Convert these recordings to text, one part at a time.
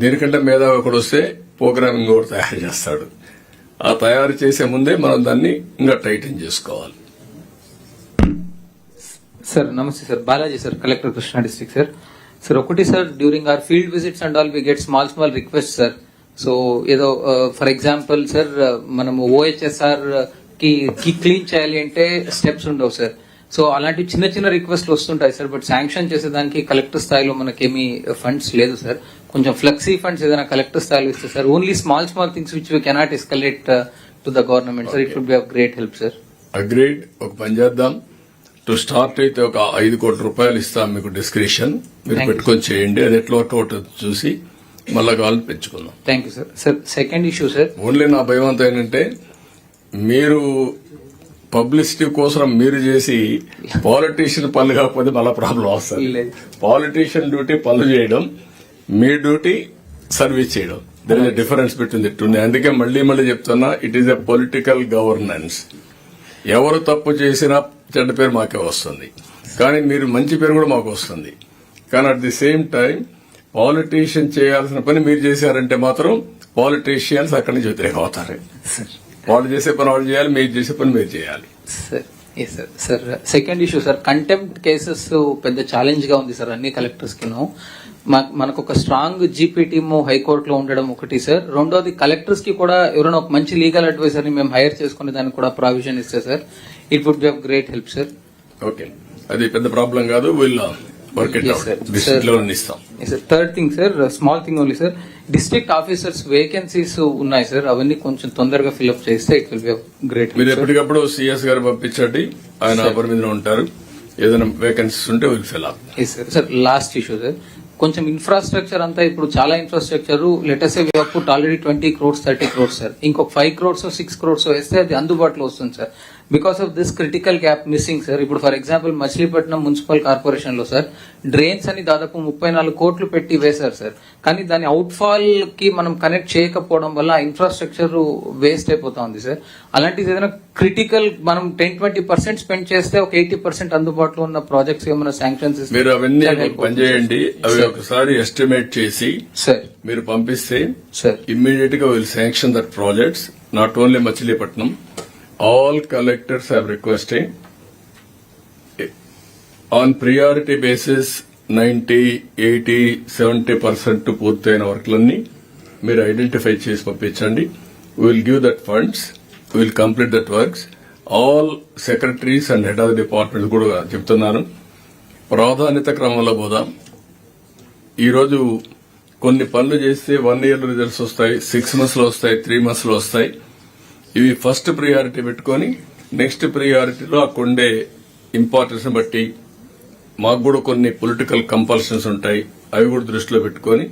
దీనికంటే మేధావి ఒకడు వస్తే ప్రోగ్రామింగ్ కూడా తయారు చేస్తాడు. ఆ తయారు చేసే ముందే మనం దాన్ని ఇంకా టైటన్ చేసుకోవాలి. సార్ నమస్తే sir. Balaji sir collector Krishna district sir. Sir ఒకటి sir during our field visits and all we get small small request sir so ఏదో ఫర్ ఎగ్జాంపుల్ సార్ మనము ఓహెచ్ఎస్ఆర్కి క్లీన్ చేయాలి అంటే స్టెప్స్ ఉండవు సార్ సో అలాంటి చిన్న చిన్న రిక్వెస్ట్లు వస్తుంటాయి సార్ బట్ శాంక్షన్ చేసేదానికి కలెక్టర్ స్థాయిలో మనకేమీ ఫండ్స్ లేదు సార్. కొంచెం ఫ్లెక్సీ ఫండ్స్ ఏదైనా కలెక్టర్ స్థాయిలో ఇస్తే sir only small small things which we cannot escalate to the government sir it would be of great help sir agreed ఒక పని చేద్దాం. టు స్టార్ట్ అయితే ఒక ఐదు కోట్ల రూపాయలు ఇస్తాం మీకు డిస్క్రిప్షన్ మీరు. పెట్టుకొని చేయండి. అది ఎట్లా వర్కౌట్ చూసి మళ్ళా కావాలి పెంచుకుందాం. Thank you sir sir second issue sir only నా భయం అంతా ఏంటంటే మీరు పబ్లిసిటీ కోసం మీరు చేసి పాలిటీషియన్ పనులు కాకపోతే మళ్ళా ప్రాబ్లం వస్తుంది. లేదు. పాలిటీషియన్ డ్యూటీ పనులు చేయడం మీ డ్యూటీ సర్వీస్ చేయడం. There is difference between the two అందుకే మళ్ళీ మళ్ళీ చెప్తున్నా it is a political governance ఎవరు తప్పు చేసినా చెడ్డ పేరు మాకే వస్తుంది. కానీ మీరు మంచి పేరు కూడా మాకు వస్తుంది. కానీ at the same time politician చేయాల్సిన పని మీరు చేశారంటే మాత్రం పాలిటీషియన్స్ అక్కడి నుంచి వ్యతిరేకం అవుతారు. సార్ వాళ్ళు చేసే పని వాళ్ళు చేయాలి మీరు చేసే పని మీరు చేయాలి. Sir sir second issue sir contempt cases పెద్ద ఛాలెంజ్గా ఉంది సార్ అన్ని కలెక్టర్స్కి. మనకు ఒక స్ట్రాంగ్ జీపీ టీమ్ హైకోర్టులో ఉండడం ఒకటి సార్ రెండోది కలెక్టర్స్కి కూడా ఎవరైనా ఒక మంచి లీగల్ అడ్వైజర్ని మేము హైర్ చేసుకునే దానికి కూడా ప్రావిజన్ ఇస్తే sir it would be great help sir okay అది పెద్ద ప్రాబ్లం కాదు వీళ్ళ third thing sir small thing only sir district officers vacancies ఉన్నాయి సార్ అవన్నీ కొంచెం తొందరగా ఫిల్అప్ చేస్తే ఇట్ విల్ బి గ్రేట్ మీరు ఎప్పటికప్పుడు సిఎస్ గారు పంపించండి. ఆయన పరిమితిలో ఉంటారు. ఏదైనా వేకెన్సీస్ ఉంటే will fill up sir last issue sir కొంచెం ఇన్ఫ్రాస్ట్రక్చర్ అంతా ఇప్పుడు చాలా infrastructure latest put already twenty crores thirty crores sir ఇంకొక ఫైవ్ క్రోర్స్ సిక్స్ క్రోర్స్ వేస్తే అది అందుబాటులో వస్తుంది sir because of this critical gap missing sir ఇప్పుడు ఫర్ ఎగ్జాంపుల్ మచిలీపట్నం మున్సిపల్ కార్పొరేషన్లో సార్ డ్రైన్స్ అని దాదాపు ముప్పై నాలుగు కోట్లు పెట్టి వేశారు సార్ కానీ దాని అవుట్ ఫాల్కి మనం కనెక్ట్ చేయకపోవడం వల్ల ఇన్ఫ్రాస్ట్రక్చర్ వేస్ట్ అయిపోతా ఉంది సార్ అలాంటిది ఏదైనా క్రిటికల్ మనం టెన్ ట్వంటీ పర్సెంట్ స్పెండ్ చేస్తే ఒక ఎయిటీ పర్సెంట్ అందుబాటులో ఉన్న ప్రాజెక్ట్స్ ఏమైనా శాంక్షన్స్ మీరు అవన్నీ పనిచేయండి. అవి ఒకసారి ఎస్టిమేట్ చేసి సార్ మీరు పంపిస్తే సార్ ఇమ్మీడియట్గా will sanction that projects not only Machilipatnam all collectors have requesting on priority basis ninety eighty seventy percent పూర్తయిన వర్క్లన్నీ మీరు ఐడెంటిఫై చేసి పంపించండి. Will give that funds will complete that works all secretaries and head of departments కూడా చెప్తున్నాను ప్రాధాన్యత క్రమంలో పోదాం. ఈరోజు కొన్ని పనులు చేస్తే వన్ ఇయర్ రిజల్ట్స్ వస్తాయి సిక్స్ మంత్స్లో వస్తాయి త్రీ మంత్స్లో వస్తాయి. ఇవి ఫస్ట్ ప్రియారిటీ పెట్టుకుని నెక్స్ట్ ప్రియారిటీలో అక్కడ ఉండే ఇంపార్టెన్స్ బట్టి మాకు కూడా కొన్ని పొలిటికల్ కంపల్షన్స్ ఉంటాయి. అవి కూడా దృష్టిలో పెట్టుకుని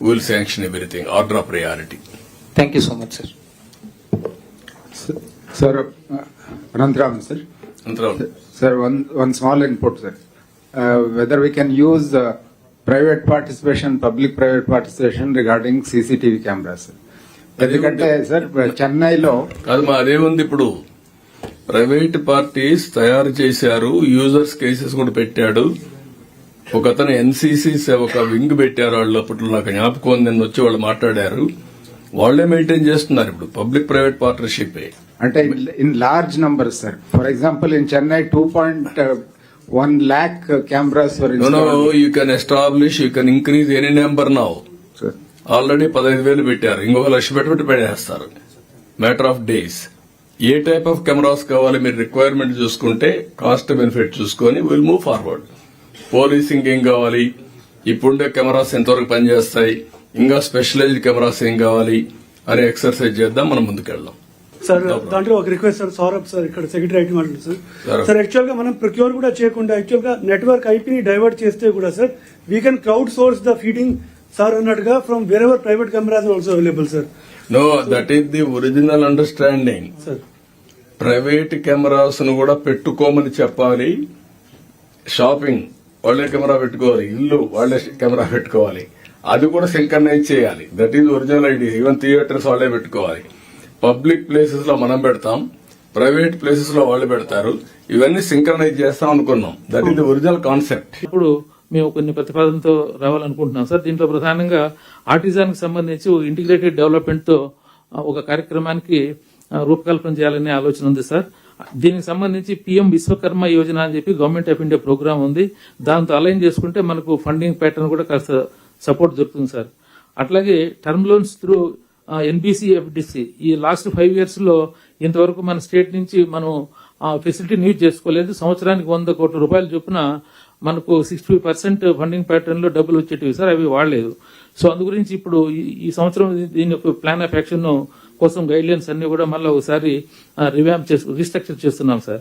will sanction everything order of priority thank you so much sir sir Anantharaman sir sir one one small input sir whether we can use private participation public private participation regarding CCTV camera sir ఎందుకంటే sir చెన్నైలో కాదు మా అదేముంది ఇప్పుడు? Private parties తయారు చేశారు users cases కూడా పెట్టాడు. ఒక అతను ఎన్సీసీ ఒక వింగ్ పెట్టారు వాళ్ళు అప్పట్లో నాకు జ్ఞాపకం ఉంది నిన్న వచ్చి వాళ్ళు మాట్లాడారు. వాళ్ళే మెయింటైన్ చేస్తున్నారు ఇప్పుడు పబ్లిక్ ప్రైవేట్ పార్ట్నర్షిప్ అంటే in large number sir. For example in Chennai two point one lakh cameras you can establish you can increase any number now already పదహైదు వేలు పెట్టారు. ఇంకొక లక్ష పెట్టుబడి పెట్టేస్తారు. Matter of days A type of cameras కావాలి మీరు రిక్వైర్మెంట్ చూసుకుంటే కాస్ట్ బెనిఫిట్ చూసుకొని విల్ మూవ్ ఫార్వర్డ్ పోలీసింగ్ ఏం కావాలి? ఇప్పుడుండే కెమెరాస్ ఎంతవరకు పనిచేస్తాయి? ఇంకా స్పెషలైజ్డ్ కెమెరాస్ ఏం కావాలి? అనే ఎక్సర్సైజ్ చేద్దాం మనం ముందుకెళ్దాం. సార్ దాంట్లో ఒక రిక్వెస్ట్ సార్ సౌరభ్ సార్ ఇక్కడ సెక్రటరీ మాట్లాడు సార్. సరే. సార్ యాక్చువల్గా మనం ప్రొక్యూర్ కూడా చేయకుండా యాక్చువల్గా నెట్వర్క్ ఐపీని డైవర్ట్ చేస్తే కూడా sir we can crowd source the feeding sir అన్నట్టుగా from wherever private cameras also available sir no that is the original understanding sir private కెమెరాస్ను కూడా పెట్టుకోమని చెప్పాలి. షాపింగ్ వాళ్ళే కెమెరా పెట్టుకోవాలి. ఇల్లు వాళ్ళే కెమెరా పెట్టుకోవాలి. అది కూడా సింకర్నైజ్ చేయాలి. That is original idea even theatres వాళ్ళే పెట్టుకోవాలి. పబ్లిక్ ప్లేసెస్లో మనం పెడతాం. ప్రైవేట్ ప్లేసెస్లో వాళ్ళు పెడతారు. ఇవన్నీ సింక్రనైజ్ చేస్తాం అనుకున్నాం. That is the original concept ఇప్పుడు మేము కొన్ని ప్రతిపాదనతో రావాలనుకుంటున్నాం. సార్ దీంట్లో ప్రధానంగా ఆర్టిజాన్కి సంబంధించి ఇంటిగ్రేటెడ్ డెవలప్మెంట్తో ఒక కార్యక్రమానికి రూపకల్పన చేయాలనే ఆలోచన ఉంది సార్. దీనికి సంబంధించి పిఎం విశ్వకర్మ యోజన అని చెప్పి గవర్నమెంట్ ఆఫ్ ఇండియా ప్రోగ్రామ్ ఉంది. దాంతో అలైన్ చేసుకుంటే మనకు ఫండింగ్ ప్యాటర్న్ కూడా కాస్త సపోర్ట్ దొరుకుతుంది సార్. అట్లాగే term loans through NBC FDC ఈ లాస్ట్ ఫైవ్ ఇయర్స్లో ఇంతవరకు మన స్టేట్ నుంచి మనం ఆ ఫెసిలిటీని యూజ్ చేసుకోలేదు. సంవత్సరానికి వంద కోట్ల రూపాయల చొప్పున మనకు సిక్స్టీ పర్సెంట్ ఫండింగ్ ప్యాటర్న్లో డబ్బులు వచ్చేటివి సార్ అవి వాడలేదు. సో అందు గురించి ఇప్పుడు ఈ- ఈ సంవత్సరం దీని యొక్క ప్లాన్ ఆఫ్ యాక్షన్ కోసం గైడ్ లైన్స్ అన్ని కూడా మళ్ళీ ఒకసారి రివ్యాంప్ చేసు రీస్ట్రక్చర్ చేస్తున్నాం సార్.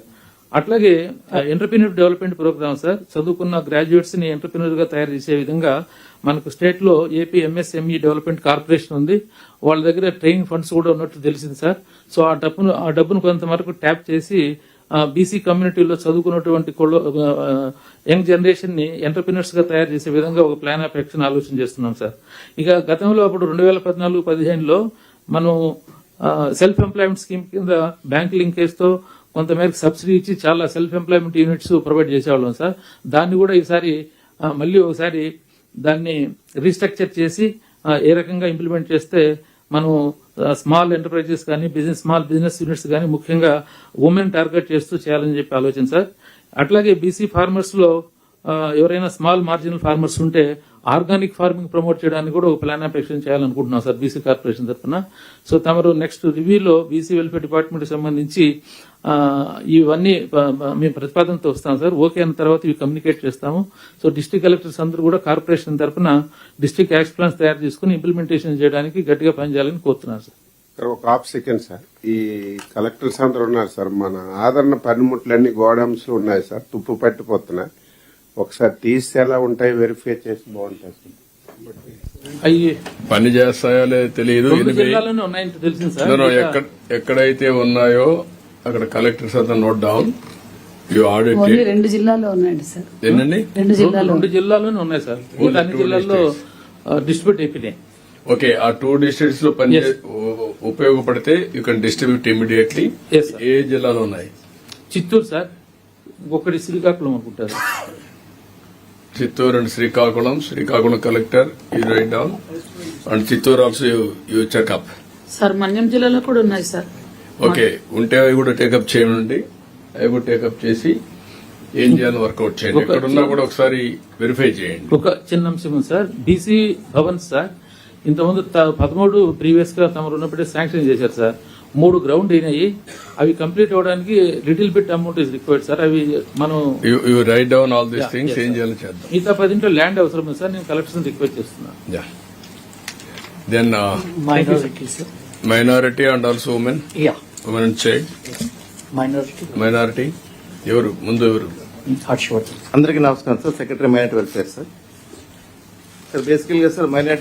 అట్లాగే ఎంటర్ప్రీనర్ డెవలప్మెంట్ ప్రోగ్రామ్ సార్ చదువుకున్న గ్రాడ్యుయేట్స్ని ఎంటర్ప్రీనర్గా తయారు చేసే విధంగా మనకు స్టేట్లో ఏపీ ఎంఎస్ఎంఈ డెవలప్మెంట్ కార్పొరేషన్ ఉంది. వాళ్ళ దగ్గర ట్రైనింగ్ ఫండ్స్ కూడా ఉన్నట్టు తెలిసింది సార్. సో ఆ డబ్బును ఆ డబ్బును కొంతవరకు ట్యాప్ చేసి బీసీ కమ్యూనిటీలో చదువుకున్నటువంటి యంగ్ జనరేషన్ని ఎంటర్ప్రినర్స్గా తయారు చేసే విధంగా ఒక ప్లాన్ ఆఫ్ యాక్షన్ ఆలోచన చేస్తున్నాం సార్. ఇక గతంలో అప్పుడు రెండు వేల పద్నాలుగు పదిహేనులో మనం సెల్ఫ్ ఎంప్లాయ్మెంట్ స్కీమ్ కింద బ్యాంక్ లింకేజ్తో కొంతమేరకు సబ్సిడీ ఇచ్చి చాలా సెల్ఫ్ ఎంప్లాయ్మెంట్ యూనిట్స్ ప్రొవైడ్ చేసేవాళ్ళం సార్. దాన్ని కూడా ఈసారి మళ్ళీ ఒకసారి దాన్ని రీస్ట్రక్చర్ చేసి ఏ రకంగా ఇంప్లిమెంట్ చేస్తే మనం స్మాల్ ఎంటర్ప్రైజెస్ కానీ బిజినెస్ స్మాల్ బిజినెస్ యూనిట్స్ కానీ ముఖ్యంగా ఉమెన్ టార్గెట్ చేస్తూ చేయాలని చెప్పి ఆలోచన సార్. అట్లాగే బీసీ ఫార్మర్స్లో ఎవరైనా స్మాల్ మార్జినల్ ఫార్మర్స్ ఉంటే ఆర్గానిక్ ఫార్మింగ్ ప్రమోట్ చేయడానికి కూడా ఒక ప్లాన్ అప్లికేషన్ చేయాలనుకుంటున్నాం సార్ బీసీ కార్పొరేషన్ తరఫున సో తమరు నెక్స్ట్ రివ్యూలో బీసీ వెల్ఫేర్ డిపార్ట్మెంట్ సంబంధించి ఇవన్నీ మేము ప్రతిపాదనతో వస్తాం సార్. ఓకే అయిన తర్వాత ఇవి కమ్యూనికేట్ చేస్తాము. సో డిస్టిక్ కలెక్టర్స్ అందరూ కూడా కార్పొరేషన్ తరఫున డిస్ట్రిక్ట్ యాక్షన్ ప్లాన్స్ తయారు చేసుకుని ఇంప్లిమెంటేషన్ చేయడానికి గట్టిగా పనిచేయాలని కోరుతున్నాను సార్. ఒక హాఫ్ సెకండ్ సార్. ఈ కలెక్టర్స్ అందరు ఉన్నారు సార్. మన ఆదరణ పనిముట్లన్నీ గోడౌన్స్ ఉన్నాయి సార్. తుప్పు పట్టిపోతున్నాయి. ఒకసారి తీస్తే ఎలా ఉంటాయి వెరిఫై చేసి బాగుంటాయి సార్ అవి పని చేస్తాయో లేదో తెలియదు. సార్. ఎక్కడైతే ఉన్నాయో అక్కడ కలెక్టర్స్ అంతా note down you audit only రెండు జిల్లాల్లో ఉన్నాయండి సార్. ఏంటండి రెండు జిల్లాలో రెండు జిల్లాలోనే ఉన్నాయి సార్. అన్ని జిల్లాల్లో డిస్ట్రిబ్యూట్ అయిపోయినాయి. ఓకే ఆ టూ డిస్ట్రిక్ట్స్లో పని ఉపయోగపడితే యూ కెన్ డిస్ట్రిబ్యూట్ ఇమీడియట్లీ. ఏ జిల్లాలో ఉన్నాయి? చిత్తూరు సార్. ఒకటి శ్రీకాకుళం అనుకుంటారు Chittoor and Srikakulam Srikakulam collector you write down and Chittoor also you checkup sir Manyam జిల్లాలో కూడా ఉన్నాయి సార్ ఓకే ఉంటే అవి కూడా టేకప్ చేయండి అవి కూడా టేకప్ చేసి ఏం చేయాలో వర్కౌట్ చేయండి. ఒక- ఎక్కడున్నా కూడా ఒకసారి వెరిఫై చేయండి. ఒక చిన్న అంశం సార్ బీసీ భవన్స్ సార్ ఇంతకుముందు త- పదమూడు ప్రీవియస్గా తమరు ఉన్నప్పుడే శాంక్షన్ చేశారు సార్ మూడు గ్రౌండ్ అయినాయి. అవి కంప్లీట్ అవడానికి little bit amount is required sir అవి మనం you write down all these Yeah, things yes, ఏం sir. చేయాలో చేద్దాం. మిగతా పదింట్లో ల్యాండ్ అవసరం ఉంది సార్ నేను కలెక్షన్ రిక్వెస్ట్ చేస్తున్నాను then. Minority and also women women and child. Minority ఎవరు? ముందు ఎవరు? Harshvardhan. అందరికీ నమస్కారం sir secretary minority welfare sir sir బేసికల్గా సార్ మైనార్టీ